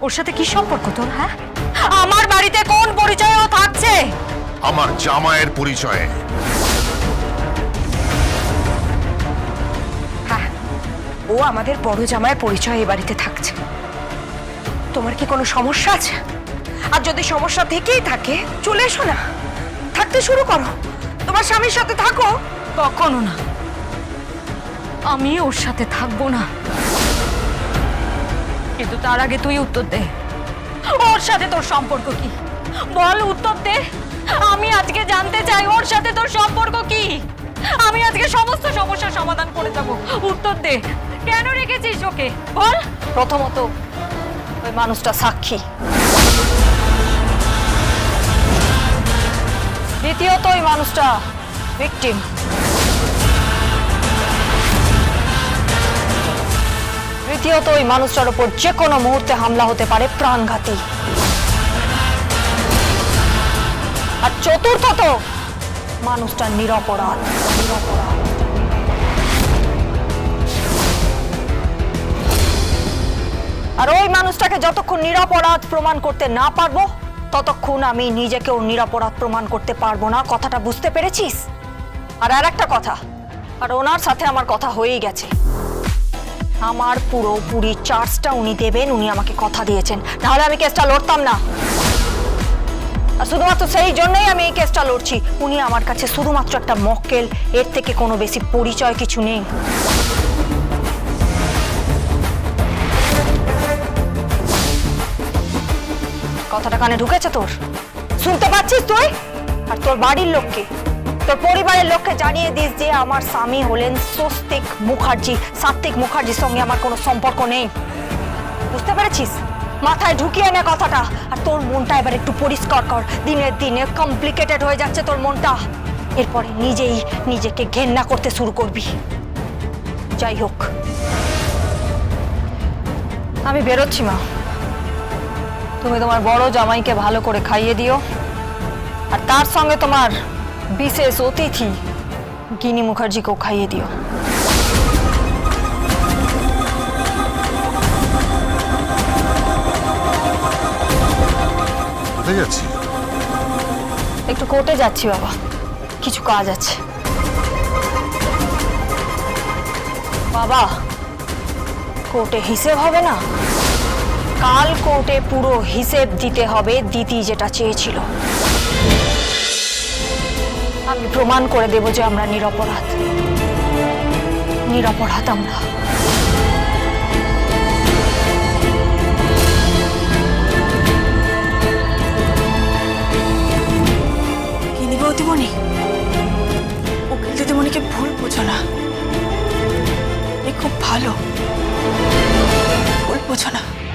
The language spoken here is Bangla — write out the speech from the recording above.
ওর সাথে কি সম্পর্ক তোর হ্যাঁ? আমার বাড়িতে কোন পরিচয় ও থাকছে? আমার জামাইয়ের পরিচয়ে। হ্যাঁ ও আমাদের বড় জামাইয়ের পরিচয় এ বাড়িতে থাকছে। তোমার কি কোনো সমস্যা আছে? আর যদি সমস্যা থেকেই থাকে চলে এসো না। থাকতে শুরু করো। তোমার স্বামীর সাথে থাকো। কখনো না। আমি ওর সাথে থাকব না। কিন্তু তার আগে তুই উত্তর দে। ওর সাথে তোর সম্পর্ক কি? বল উত্তর দে। আমি আজকে জানতে চাই ওর সাথে তোর সম্পর্ক কি? আমি আজকে সমস্ত সমস্যার সমাধান করে যাব উত্তর দে। কেন রেখেছিস ওকে? বল। প্রথমত, ওই মানুষটা সাক্ষী। দ্বিতীয়ত, ওই মানুষটা ভিকটিম তৃতীয়ত ওই মানুষটার উপর যে কোনো মুহূর্তে হামলা হতে পারে প্রাণঘাতী। আর চতুর্থত, মানুষটা নিরপরাধ। নিরপরাধ আর ওই মানুষটাকে যতক্ষণ নিরাপরাধ প্রমাণ করতে না পারব, ততক্ষণ আমি নিজেকেও নিরাপরাধ প্রমাণ করতে পারব না। কথাটা বুঝতে পেরেছিস? আর আর একটা কথা, আর ওনার সাথে আমার কথা হয়েই গেছে। আমার পুরোপুরি চার্জটা উনি দেবেন, উনি আমাকে কথা দিয়েছেন। নাহলে আমি কেসটা লড়তাম না। আর শুধুমাত্র সেই জন্যই আমি এই কেসটা লড়ছি। উনি আমার কাছে শুধুমাত্র একটা মক্কেল, এর থেকে কোনো বেশি পরিচয় কিছু নেই। কথাটা কানে ঢুকেছে তোর? শুনতে পাচ্ছিস তুই? আর তোর বাড়ির লোককে? তোর পরিবারের লোককে জানিয়ে দিস যে আমার স্বামী হলেন স্বস্তিক মুখার্জি। সাত্বিক মুখার্জির সঙ্গে আমার কোনো সম্পর্ক নেই। বুঝতে পেরেছিস? মাথায় ঢুকিয়ে নে কথাটা। আর তোর মনটা এবার একটু পরিষ্কার কর। দিনের দিনে কমপ্লিকেটেড হয়ে যাচ্ছে তোর মনটা। এরপরে নিজেই নিজেকে ঘেন্না করতে শুরু করবি। যাই হোক। আমি বেরোচ্ছি, মা। তুমি তোমার বড় জামাইকে ভালো করে খাইয়ে দিও। আর তার সঙ্গে তোমার বিশেষ অতিথি গিনি মুখার্জিকেও খাইয়ে দিও। কোথায় যাচ্ছি? একটু কোর্টে যাচ্ছি বাবা। কিছু কাজ আছে। বাবা কোর্টে হিসেব হবে না? কাল কোর্টে পুরো হিসেব দিতে হবে দিদি যেটা চেয়েছিল। আমি প্রমাণ করে দেব যে আমরা নিরপরাধ। নিরপরাধ আমরা। ভুল এ খুব ভালো। ভুল বোঝো না।